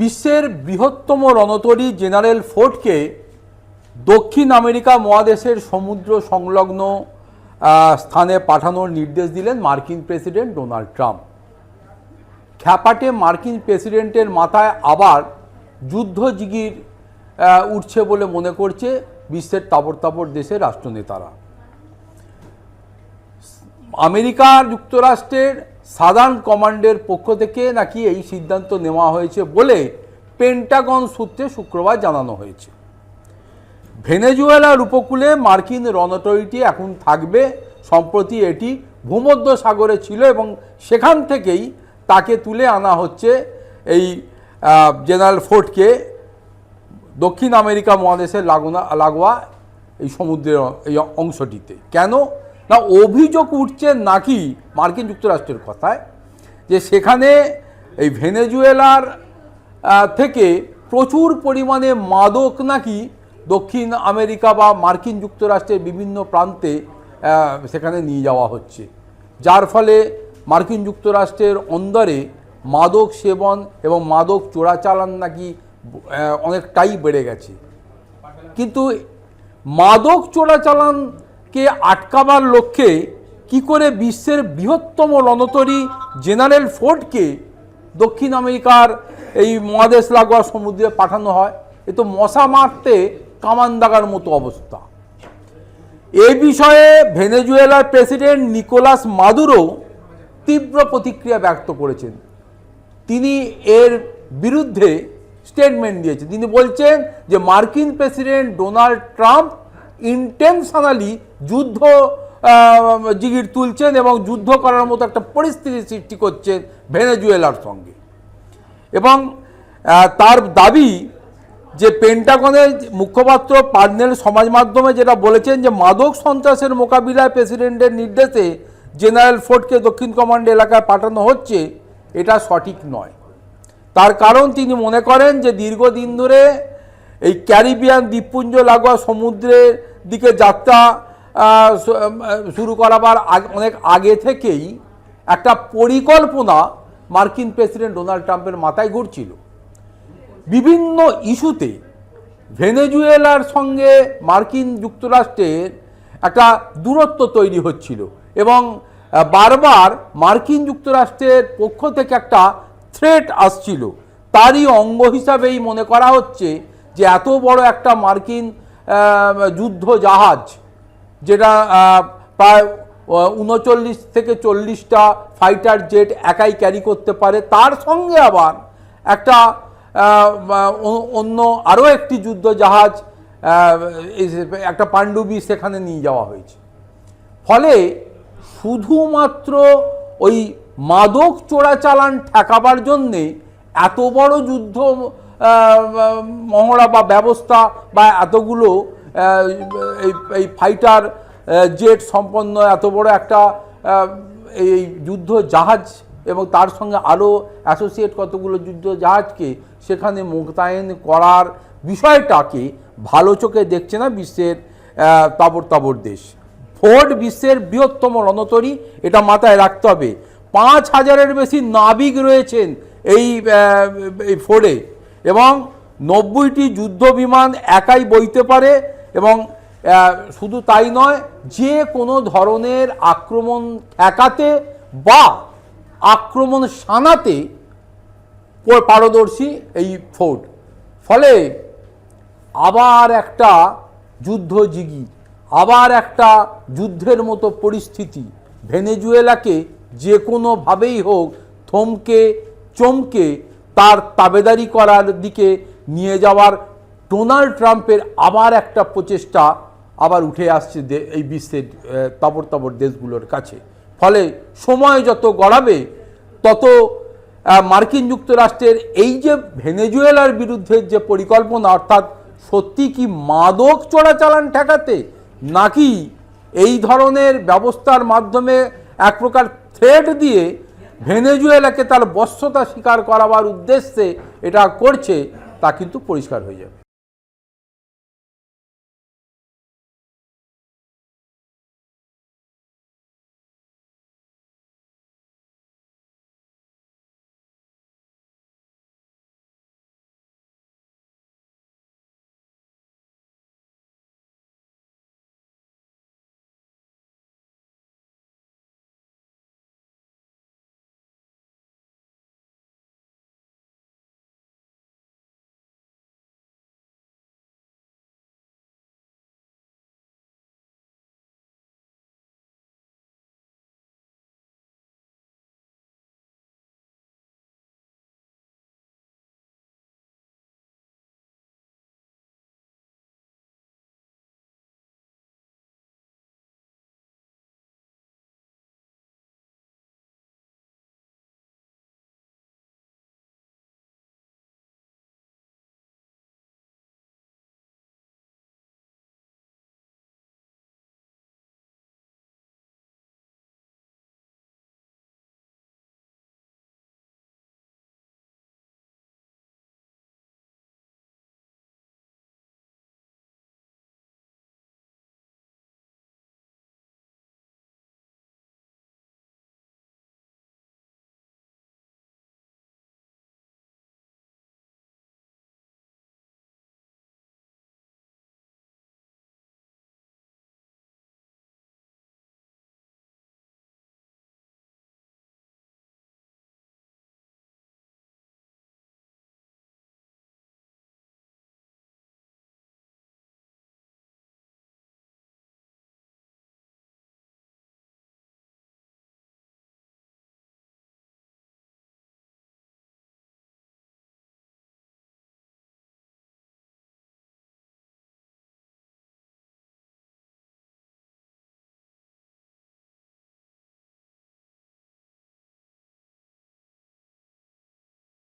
বিশ্বের বৃহত্তম রণতরী জেনারেল ফোর্টকে দক্ষিণ আমেরিকা মহাদেশের সমুদ্র সংলগ্ন স্থানে পাঠানোর নির্দেশ দিলেন মার্কিন প্রেসিডেন্ট ডোনাল্ড ট্রাম্প। খ্যাপাটে মার্কিন প্রেসিডেন্টের মাথায় আবার যুদ্ধজিগির উঠছে বলে মনে করছে বিশ্বের তাবড় তাবড় দেশের রাষ্ট্রনেতারা। আমেরিকা যুক্তরাষ্ট্রের সাদার্ন কমান্ডের পক্ষ থেকে নাকি এই সিদ্ধান্ত নেওয়া হয়েছে বলে পেন্টাগন সূত্রে শুক্রবার জানানো হয়েছে। ভেনেজুয়েলার উপকূলে মার্কিন রণতরীটি এখন থাকবে, সম্প্রতি এটি ভূমধ্য সাগরে ছিল এবং সেখান থেকেই তাকে তুলে আনা হচ্ছে এই জেনারেল ফোর্টকে। দক্ষিণ আমেরিকা মহাদেশের লাগোনা, লাগোয়া এই সমুদ্রের এই অংশটিতে। কেন? না, অভিযোগ উঠছে নাকি মার্কিন যুক্তরাষ্ট্রের কথায় যে সেখানে এই ভেনেজুয়েলার থেকে প্রচুর পরিমাণে মাদক নাকি দক্ষিণ আমেরিকা বা মার্কিন যুক্তরাষ্ট্রের বিভিন্ন প্রান্তে সেখানে নিয়ে যাওয়া হচ্ছে। যার ফলে মার্কিন যুক্তরাষ্ট্রের অন্দরে মাদক সেবন এবং মাদক চোরাচালান নাকি অনেকটাই বেড়ে গেছে। কিন্তু মাদক চোরাচালানকে আটকাবার লক্ষ্যে কি করে বিশ্বের বৃহত্তম রণতরী জেনারেল ফোর্টকে দক্ষিণ আমেরিকার এই মহাদেশ লাগোয়া সমুদ্রে পাঠানো হয়? এ তো মশা মারতে কামান দাগার মতো অবস্থা। এ বিষয়ে ভেনেজুয়েলার প্রেসিডেন্ট নিকোলাস মাদুরো তীব্র প্রতিক্রিয়া ব্যক্ত করেছেন। তিনি এর বিরুদ্ধে স্টেটমেন্ট দিয়েছেন। তিনি বলছেন যে মার্কিন প্রেসিডেন্ট ডোনাল্ড ট্রাম্প ইন্টেনশনালি যুদ্ধ জিগির তুলছেন এবং যুদ্ধ করার মতো একটা পরিস্থিতি সৃষ্টি করছেন ভেনেজুয়েলার সঙ্গে। এবং তার দাবি যে পেন্টাগনের মুখপাত্র পার্নেল সমাজ মাধ্যমে যেটা বলেছেন যে মাদক সন্ত্রাসের মোকাবিলায় প্রেসিডেন্টের নির্দেশে জেনারেল ফোর্টকে দক্ষিণ কমান্ড এলাকায় পাঠানো হচ্ছে, এটা সঠিক নয়। তার কারণ তিনি মনে করেন যে দীর্ঘদিন ধরে এই ক্যারিবিয়ান দ্বীপপুঞ্জ লাগোয়া সমুদ্রের দিকে যাত্রা শুরু করাবার অনেক আগে থেকেই একটা পরিকল্পনা মার্কিন প্রেসিডেন্ট ডোনাল্ড ট্রাম্পের মাথায় ঘুরছিল। বিভিন্ন ইস্যুতে ভেনেজুয়েলার সঙ্গে মার্কিন যুক্তরাষ্ট্রের একটা দূরত্ব তৈরি হচ্ছিল এবং বারবার মার্কিন যুক্তরাষ্ট্রের পক্ষ থেকে একটা থ্রেট আসছিল। তারই অঙ্গ হিসাবেই মনে করা হচ্ছে যে এত বড় একটা মার্কিন যুদ্ধ জাহাজ, যেটা প্রায় উনচল্লিশ থেকে চল্লিশটা ফাইটার জেট একাই ক্যারি করতে পারে। তার সঙ্গে আবার একটা অন্য আরও একটি যুদ্ধ জাহাজ একটা পাণ্ডুবি সেখানে নিয়ে যাওয়া হয়েছে। ফলে শুধুমাত্র ওই মাদক চোরাচালান ঠেকাবার জন্যে এত বড় যুদ্ধ মহড়া বা ব্যবস্থা বা এতগুলো এই এই ফাইটার জেট সম্পন্ন এত বড় একটা এই যুদ্ধ জাহাজ এবং তার সঙ্গে আরও অ্যাসোসিয়েট কতগুলো যুদ্ধ জাহাজকে সেখানে মোতায়েন করার বিষয়টাকে ভালো চোখে দেখছে না বিশ্বের আহ, তাবড় তাবড় দেশ। ফোর্ড বিশ্বের বৃহত্তম রণতরী এটা মাথায় রাখতে হবে। পাঁচ হাজারের বেশি নাবিক রয়েছেন এই ফোর্ডে। এবং নব্বইটি যুদ্ধ বিমান একাই বইতে পারে এবং শুধু তাই নয়, যে কোনো ধরনের আক্রমণ ঠেকাতে বা আক্রমণ সানাতে পারদর্শী এই ফোর্ট। ফলে আবার একটা যুদ্ধ জিগি, আবার একটা যুদ্ধের মতো পরিস্থিতি। ভেনেজুয়েলাকে যে কোনোভাবেই হোক থমকে, চমকে তার তাবেদারি করার দিকে নিয়ে যাওয়ার ডোনাল্ড ট্রাম্পের আবার একটা প্রচেষ্টা আবার উঠে আসছে এই বিশ্বের আহ, তাবড় তাবড় দেশগুলোর কাছে। ফলে সময় যত গড়াবে তত মার্কিন যুক্তরাষ্ট্রের এই যে ভেনেজুয়েলার বিরুদ্ধে যে পরিকল্পনা অর্থাৎ সত্যি কি মাদক চোরাচালান ঠেকাতে নাকি এই ধরনের ব্যবস্থার মাধ্যমে এক প্রকার থ্রেড দিয়ে ভেনেজুয়েলাকে তার বস্ত্রতা স্বীকার করাবার উদ্দেশ্যে এটা করছে তা কিন্তু পরিষ্কার হয়ে যাবে।